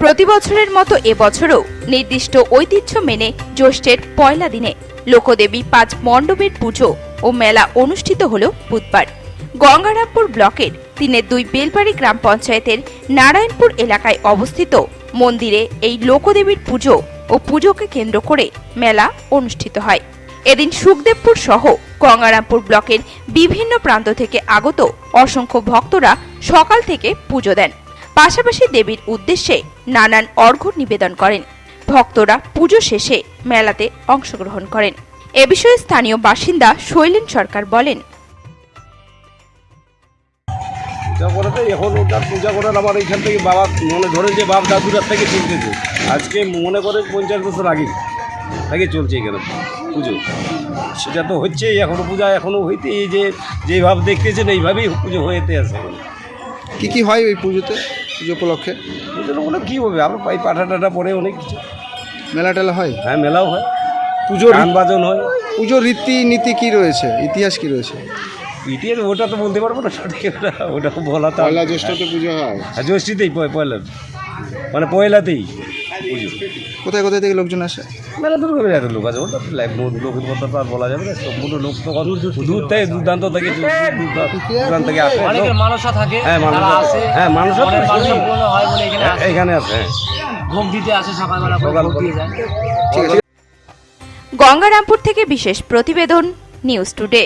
প্রতি বছরের মতো এবছরও নির্দিষ্ট ঐতিহ্য মেনে জ্যৈষ্ঠের পয়লা দিনে লোকদেবী পাঁচ মণ্ডপের পুজো ও মেলা অনুষ্ঠিত হল বুধবার। গঙ্গারামপুর ব্লকের তিনের দুই বেলবাড়ি গ্রাম পঞ্চায়েতের নারায়ণপুর এলাকায় অবস্থিত মন্দিরে এই লোকদেবীর পুজো ও পুজোকে কেন্দ্র করে মেলা অনুষ্ঠিত হয়। এদিন সুখদেবপুর সহ গঙ্গারামপুর ব্লকের বিভিন্ন প্রান্ত থেকে আগত অসংখ্য ভক্তরা সকাল থেকে পুজো দেন। পাশাপাশি দেবীর উদ্দেশ্যে নানান অর্ঘ্য নিবেদন করেন। ভক্তরা পুজো শেষে মেলাতে অংশগ্রহণ করেন। এ বিষয়ে স্থানীয় বাসিন্দা শৈলেন সরকার বলেন পূজা করাতে এখন ওটা পূজা করার আমার এখান থেকে বাবা মনে ধরেন যে বাপ দাদুরার থেকে চলতেছে আজকে মনে করে পঞ্চাশ বছর আগে থেকে চলছে এখানে পুজো। সেটা তো হচ্ছেই এখনও পূজা এখনও হইতে এই যে যেভাবে দেখতেছেন এইভাবেই পুজো হয়েতে আছে। এখন কি কি হয় ওই পুজোতে? পুজো উপলক্ষে? ওগুলো কী হবে আমরা পাই পাঠা টাটা পরে অনেক কিছু। মেলা টেলা হয়? হ্যাঁ মেলাও হয়। পুজোর গান বাজন হয়। পুজোর রীতিনীতি কী কি রয়েছে? ইতিহাস কী রয়েছে? ইতিহাস ওটা তো বলতে পারব না সঠিক ওটা বলা তো পয়লা জ্যৈষ্ঠতে পুজো হয়। হ্যাঁ, জ্যৈষ্ঠীতেই পয়- পয়লা মানে পয়লাতেই। পুজো কোথায় কোথায় থেকে লোকজন আসে? মেলা দূর করে এত লোক আছে ওটা লাইফ লোকের কথা তো আর বলা যাবে না সম্পূর্ণ লোক তো কত দূর থেকে দূরদান্ত থেকে দূরান্ত থেকে আসে। অনেকের মানুষও থাকে হ্যাঁ মানুষ আসে। হ্যাঁ মানুষ হয় এখানে আসে। এখানে আছে হ্যাঁ। ভোগ দিতে আসে সকালবেলা সকাল দিয়ে যায়। গঙ্গারামপুর থেকে বিশেষ প্রতিবেদন নিউজ টুডে